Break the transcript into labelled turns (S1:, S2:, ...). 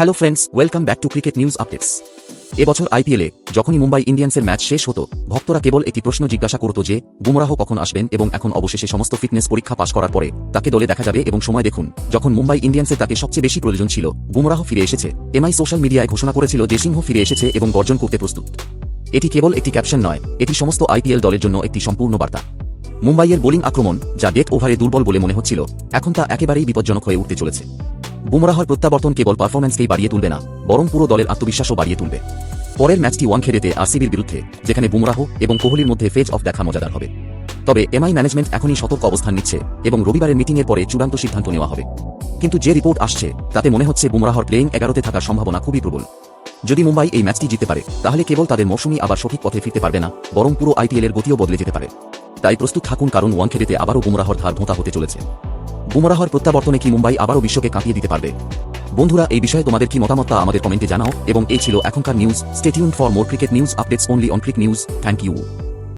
S1: Hello friends welcome back to cricket news updates এবছর আইপিএলে যখনই মুম্বাই ইন্ডিয়ান্সের ম্যাচ শেষ হতো, ভক্তরা কেবল একটি প্রশ্ন জিজ্ঞাসা করত যে বুমরাহ কখন আসবেন এবং এখন অবশেষে সমস্ত ফিটনেস পরীক্ষা পাশ করার পরে তাকে দলে দেখা যাবে এবং সময় দেখুন। যখন মুম্বাই ইন্ডিয়ান্সের তাকে সবচেয়ে বেশি প্রয়োজন ছিল, বুমরাহ ফিরে এসেছে। এমআই সোশ্যাল মিডিয়ায় ঘোষণা করেছিল যে সিংহ ফিরে এসেছে এবং গর্জন করতে প্রস্তুত। এটি কেবল একটি ক্যাপশন নয়, এটি সমস্ত আইপিএল দলের জন্য একটি সম্পূর্ণ বার্তা। মুম্বাইয়ের বোলিং আক্রমণ, যা ডেথ ওভারে দুর্বল বলে মনে হচ্ছিল, এখন তা একেবারেই বিপজ্জনক হয়ে উঠতে চলেছে। বুমরাহর প্রত্যাবর্তন কেবল পারফরম্যান্সকেই বাড়িয়ে তুলবে না, বরং পুরো দলের আত্মবিশ্বাসও বাড়িয়ে তুলবে। পরের ম্যাচটি ওয়ানখেড়েতে আরসিবির বিরুদ্ধে, যেখানে বুমরাহ এবং কোহলির মধ্যে ফেজ অফ দেখা মজাদার হবে। তবে এমআই ম্যানেজমেন্ট এখনই সতর্ক অবস্থান নিচ্ছে এবং রবিবারের মিটিংয়ের পরে চূড়ান্ত সিদ্ধান্ত নেওয়া হবে। কিন্তু যে রিপোর্ট আসছে, তাতে মনে হচ্ছে বুমরাহর প্লেইং এগারোতে থাকার সম্ভাবনা খুবই প্রবল। যদি মুম্বাই এই ম্যাচটি জিতে পারে, তাহলে কেবল তাদের মৌসুমি আবার সঠিক পথে ফিরতে পারবে না, বরং পুরো আইপিএলের গতিও বদলে যেতে পারে। তাই প্রস্তুত থাকুন, কারণ ওয়ানখেড়েতে আবারও বুমরাহর ধার ধোঁতা হতে চলেছে। বুমরাহর প্রত্যাবর্তনে কি মুম্বাই আবারও বিশ্বকে কাঁপিয়ে দিতে পারবে? বন্ধুরা, এই বিষয়ে তোমাদের কি মতামত তা আমাদের কমেন্টে জানাও, এবং এই ছিল এখনকার news stay tuned for more cricket news updates only on Cric News thank you